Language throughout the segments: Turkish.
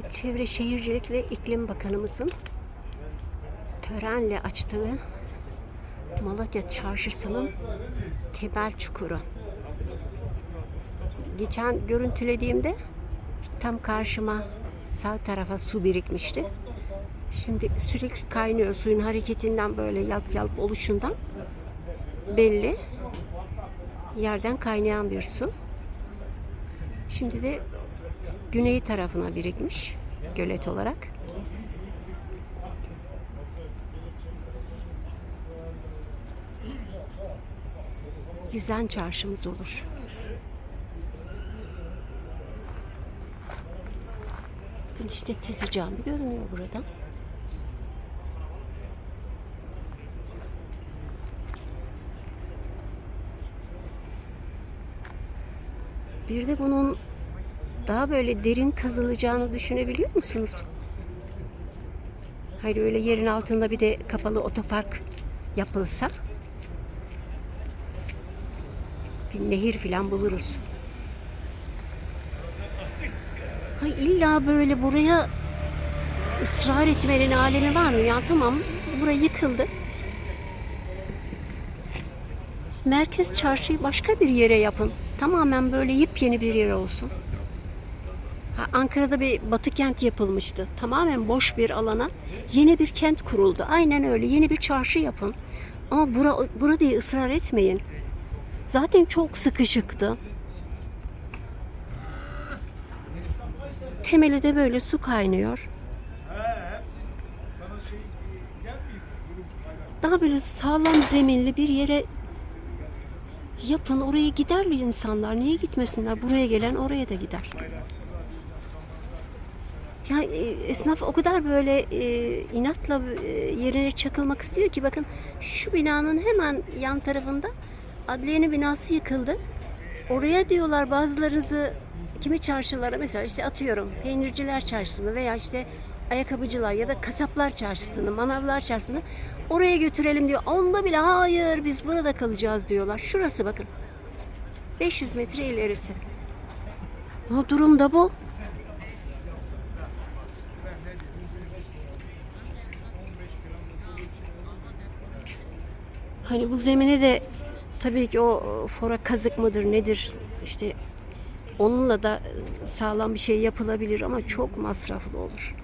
Çevre Şehircilik ve İklim Bakanımızın törenle açtığı Malatya Çarşısı'nın temel çukuru. Geçen görüntülediğimde tam karşıma sağ tarafa su birikmişti. Şimdi sürekli kaynıyor suyun hareketinden böyle yalp yalp oluşundan belli. Yerden kaynayan bir su. Şimdi de güney tarafına birikmiş gölet olarak. Yüzen çarşımız olur. Bakın işte Tezi Cami görünüyor buradan. Bir de bunun daha böyle derin kazılacağını düşünebiliyor musunuz? Hayır öyle yerin altında bir de kapalı otopark yapılsa bir nehir falan buluruz. Hay illa böyle buraya ısrar etmenin alemi var mı? Ya tamam buraya yıkıldı. Merkez çarşıyı başka bir yere yapın. Tamamen böyle yepyeni bir yer olsun. Ankara'da bir batı kent yapılmıştı. Tamamen boş bir alana yeni bir kent kuruldu. Aynen öyle yeni bir çarşı yapın. Ama bura, bura diye ısrar etmeyin. Zaten çok sıkışıktı. Temeli de böyle su kaynıyor. Daha böyle sağlam zeminli bir yere yapın. Oraya giderler insanlar. Niye gitmesinler? Buraya gelen oraya da gider. Ya e, esnaf o kadar böyle e, inatla e, yerine çakılmak istiyor ki bakın şu binanın hemen yan tarafında adliyenin binası yıkıldı. Oraya diyorlar bazılarınızı kimi çarşılara mesela işte atıyorum peynirciler çarşısını veya işte ayakkabıcılar ya da kasaplar çarşısını, manavlar çarşısını oraya götürelim diyor. Onda bile hayır biz burada kalacağız diyorlar. Şurası bakın. 500 metre ilerisi. Ha, durum da bu. Hani bu zemine de tabii ki o fora kazık mıdır nedir işte onunla da sağlam bir şey yapılabilir ama çok masraflı olur.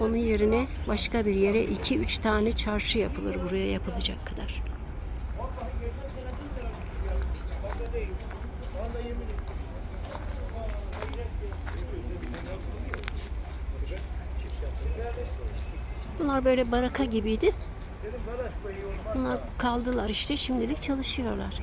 Onun yerine başka bir yere iki üç tane çarşı yapılır buraya yapılacak kadar. Bunlar böyle baraka gibiydi. Bunlar kaldılar işte şimdilik çalışıyorlar.